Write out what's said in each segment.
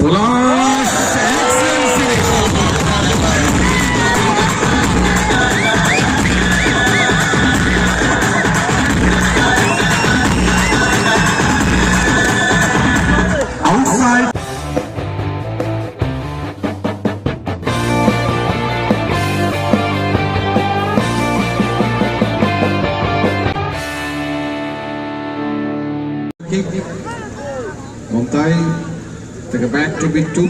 Lars Hansen finish. Bit two.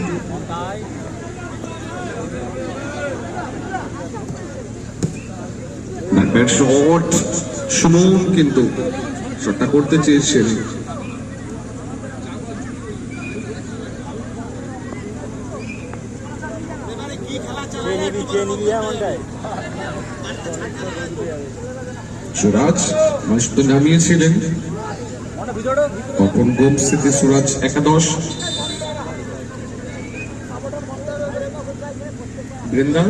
Bat shot Suman কিন্তু। শটটা করতে চেয়েছেন। সুরাজ নামিয়েছিলেন। তখন গোম স্মৃতি সুরাজ একাদশ? বৃন্দা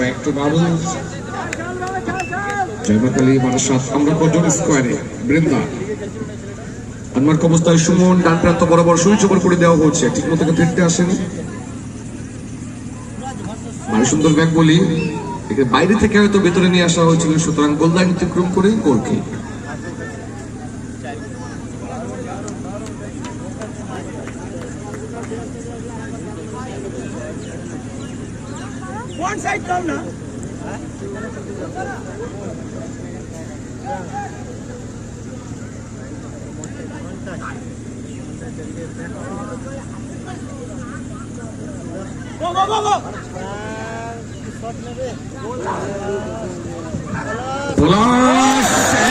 ব্যাক টু বাবু জয়মত মানসাত অবস্থায় সুমন, ডান প্রান্ত বরাবর সুইচ ওভার করে দেওয়া হচ্ছে। ঠিক মতো ফিরতে আসেনি। ভারী সুন্দর ব্যাগ বলি বাইরে থেকে হয়তো ভেতরে নিয়ে আসা হয়েছিল। সুতরাং গোলদান অতিক্রম করে গোল One side कम ना Go, go, go, go! Flash!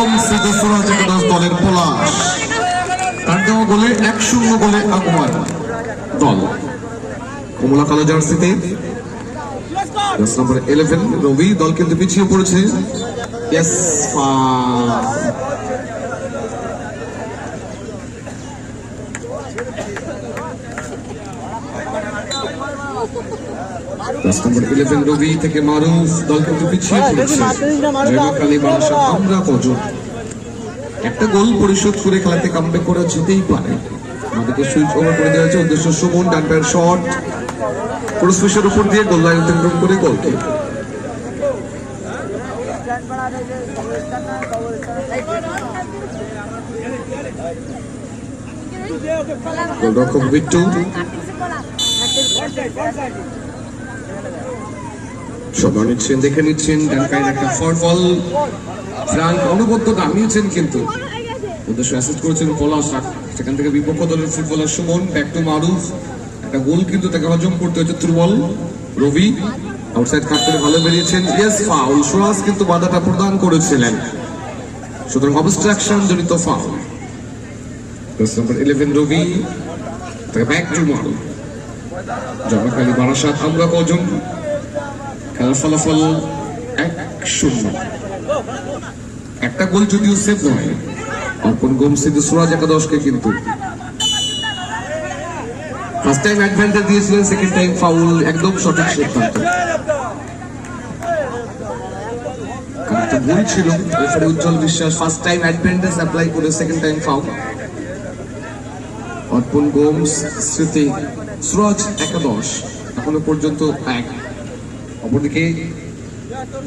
থেকে সিটি সুরাজ একাদশ দলের পলাশ তার দেওয়া গোলে, এক শূন্য গোলে আগমন দল। কমলা কালো জার্সিতে. দশ নম্বর ইলেভেন রবি দল কিন্তু পিছিয়ে পড়েছে। দশ নম্বর ইলেভেন রবি থেকে মারুফ দল কিন্তু পিছিয়ে পড়েছে জয়কালী বারাসা আমরা কজন? একটা গোল পরিশোধ করে খেলাতে কামব্যাক করা যেতেই পারে। আমাদেরকে সুইচ ওভার করে দেওয়া হয়েছে উদ্দেশ্য সুমন ডান পায়ের শট ক্রসফিশের উপর দিয়ে গোল লাইন অতিক্রম করে গোল কিক গোলরক্ষক বিট্টু সবার নিচ্ছেন, দেখে নিচ্ছেন, ডান একটা ফর ফ্রাঙ্ক অনবদ্য নামিয়েছেন কিন্তু। উদ্দেশ্য অ্যাসিস্ট করেছেন পলাশ। সেখান থেকে বিপক্ষ দলের footballer Suman back to Maruf. একটা গোল কিন্তু তাকে হজম করতে হচ্ছে ত্রুবল রবি আউটসাইড কাট করে ভালো বেরিয়েছেন। ইয়েস ফাউল সুরাজ কিন্তু বাধাটা প্রদান করেছিলেন। সুতরাং অবস্ট্রাকশন জনিত ফাউল ইলেভেন রবি। তাকে ব্যাক টু মারুফ। জমাকালী বারাসাত, আমরা কজন? খেলার ফলাফল এক শূন্য। একটা গোল যদিও সেভ নয়, অর্পণ গোমসিদ্ধ সুরাজ একাদশকে কিন্তু ফার্স্ট টাইম অ্যাডভান্টেজ দিয়েছিলেন সেকেন্ড টাইম ফাউল একদম সঠিক সিদ্ধান্ত। ভুল ছিল referee Ujjwal Biswas first time apply করে second time foul Arpan Gomes স্মৃতি সুরাজ একাদশ, এখনও পর্যন্ত এক। অপরদিকে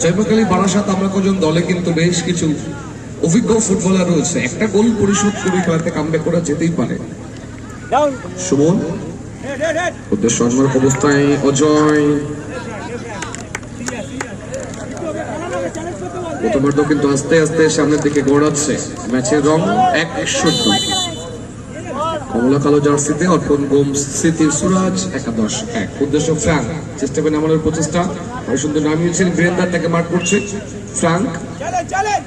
জয়মকালী বারাসাত আমরা কজন দলে কিন্তু বেশ কিছু অভিজ্ঞ ফুটবলার রয়েছে। একটা গোল পরিশোধ করে খেলাতে কামবে করা যেতেই পারে। সুমন অবস্থায় অজয়। প্রথমার্ধ কিন্তু আস্তে আস্তে সামনের দিকে গড়াচ্ছে। ম্যাচের রং এক শূন্য কমলা কালো জার্সিতে অর্পণ গোম স্মৃতির সুরাজ একাদশ এক। উদ্দেশ্য ফ্রাঙ্ক, চেষ্টা করে নামানোর প্রচেষ্টা। ভালো সুন্দর নামিয়েছেন বীরেন্দার তাকে মার্ক করছে ফ্রাঙ্ক.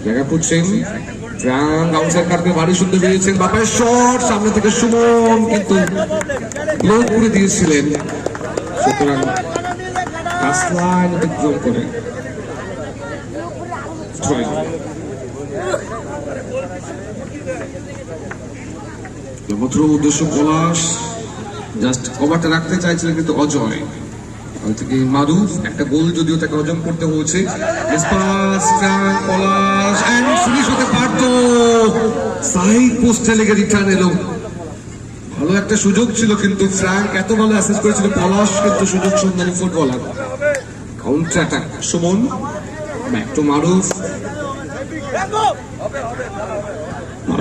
জায়গা খুঁজছেন ফ্রাঙ্ক আউটসাইড কাটবে ভারী সুন্দর বেরিয়েছেন বাপের শট। সামনে থেকে সুমন, কিন্তু ব্লক করে দিয়েছিলেন। সুতরাং কাসলাইন অতিক্রম করে। Strike. মাত্র উদ্দেশ্য পলাশ জাস্ট কভারটা রাখতে চাইছিলেন কিন্তু অজয়। থেকে মারুফ একটা গোল যদিও তাকে হজম করতে হয়েছে। পলাশ ফিনিশ হতে পারতো সাইড পোস্টে লেগে এলো। ভালো একটা সুযোগ ছিল কিন্তু ফ্রাঙ্ক এত ভালো অ্যাসেস করেছিল, পলাশ কিন্তু সুযোগ সন্ধানী footballer counter attack Suman back to Maruf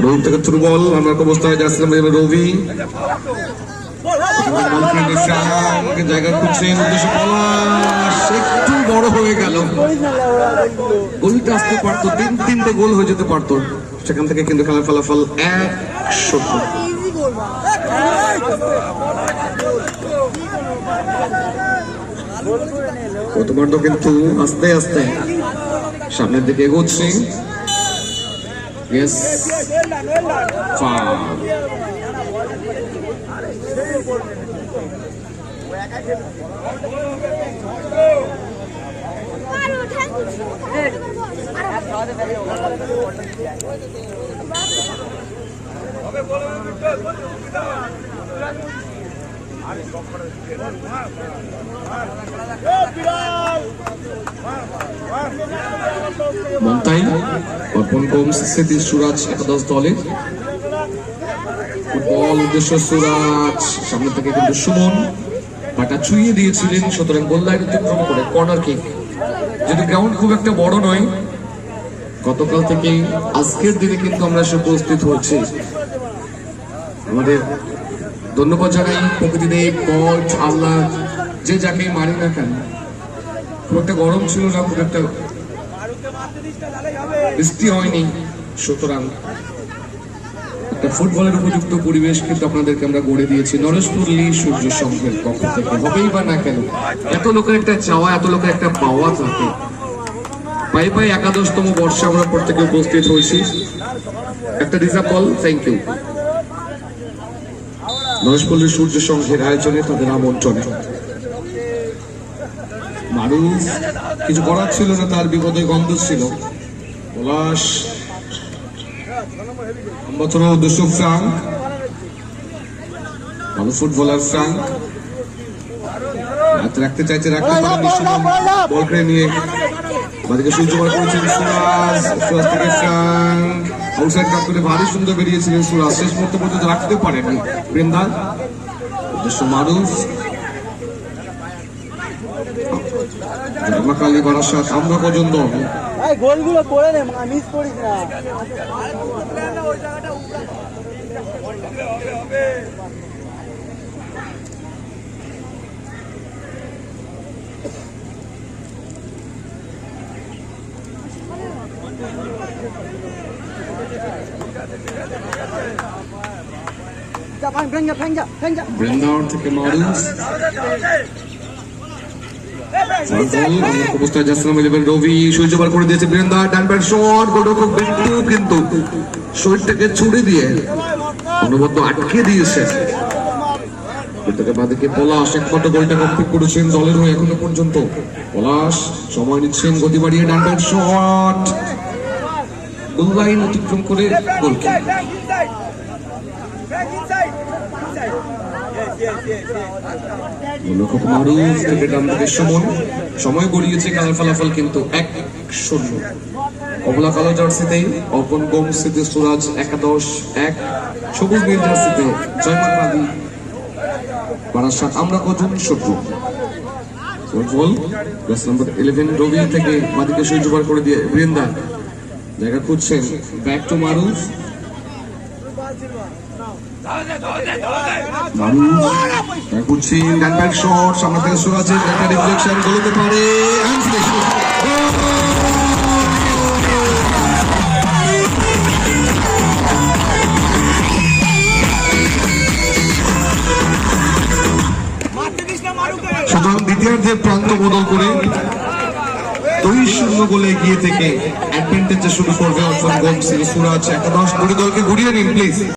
Maruf থেকে থ্রু বল, আমরা অবস্থায় রবি। জায়গা একটু বড় হয়ে গেল। গোলটা আসতে পারতো, তিন, তিনটে গোল হয়ে যেতে পারতো। সেখান থেকে কিন্তু খেলার ফলাফল এক প্রথমবার কিন্তু আস্তে আস্তে সামনের দিকে এগোচ্ছে। ইয়েস Well done, গোমস স্মৃতি সুরাজ একাদশ দলে। ফুটবল উদ্দেশ্য সুরাজ। সামনে থেকে কিন্তু সুমন। পাটা ছুঁয়ে দিয়েছিলেন, সুতরাং গোল লাইন অতিক্রম করে কর্নার কিক যদি গ্রাউন্ড খুব একটা বড় নয়, গতকাল থেকে আজকের দিনে কিন্তু আমরা এসে উপস্থিত হয়েছি। আমাদের ধন্যবাদ জানাই প্রকৃতিদেব গড আল্লাহ যে যাকে মারি না কেন। খুব একটা গরম ছিল না, খুব একটা বৃষ্টি হয়নি। সুতরাং একটা ফুটবলের উপযুক্ত পরিবেশ কিন্তু আপনাদেরকে আমরা গড়ে দিয়েছি। নরেশপুরলি সূর্য সংঘের পক্ষ থেকে। হবেই বা না কেন? এত লোকের একটা চাওয়া, এত লোকের একটা পাওয়া থাকে। পাই পাই একাদশতম বর্ষে আমরা প্রত্যেকে উপস্থিত হয়েছি। একটা reserve ball thank you Nareshpalli Surya সংঘের আয়োজনে তাদের আমন্ত্রণে। মারুফ কিছু করার ছিল না তার বিপদে গন্ধ ছিল। পলাশ বছর উদ্দেশ্য ফ্রাঙ্ক ভালো ফুটবলার ফ্রাঙ্ক। হাত রাখতে চাইছে রাখতে পারেনি সুমন। বল করে নিয়ে বাদিকে করেছেন সুরাজ সুরাজ থেকে ফ্রাঙ্ক। আউটসাইড কাপ করে ভারী সুন্দর বেরিয়েছিলেন সুরাজ শেষ মুহূর্ত পর্যন্ত রাখতে পারেনি বৃন্দা। উদ্দেশ্য মারুফ জামাকালি বারাসাত আমরা পর্যন্ত গোলগুলো করে নে মা মিস করিস না। যা ভাঙ ভেঙে যা ভেঙে যা ভেঙে যা। বৃন্দাবন থেকে মারুফ Hey, Frank, বল inside, আমরা Frank! অবস্থায় যাচ্ছিলাম ইলেভেন রবি কিন্তু শরীরটাকে ছুড়ে দিয়েছে। এটাকে বাদিকে পলাশ একমাত্র গোলটা কমপ্লিট করেছেন দলের হয়ে এখনও পর্যন্ত। পলাশ, সময় নিচ্ছেন গতি বাড়িয়ে ডান ব্যাট শট। গোল লাইন অতিক্রম করে গোল Yes. থেকে ডান দিকে সময় গড়িয়েছে খেলার ফলাফল কিন্তু এক শূন্য। কমলা কালো জার্সিতে অর্পণ গোম সিতে সুরাজ একাদশ এক, সবুজ নীল জার্সিতে জয়মান বারাসাত আমরা কজন শত্রু। ফুটবল দশ নম্বর ইলেভেন রবি থেকে মাদিকে সূর্য বার করে দিয়ে বৃন্দা। জায়গা খুঁজছেন ব্যাক টু মারুফ। সুতরাং দ্বিতীয়ার্ধে প্রান্ত বদল করে দুই শূন্য গোলে এগিয়ে থেকে অ্যাডভান্টেজে শুরু করবে অর্পণ গোমসি সুরাজ একাদশ দুটি দলকে ঘুরিয়ে নিন প্লিজ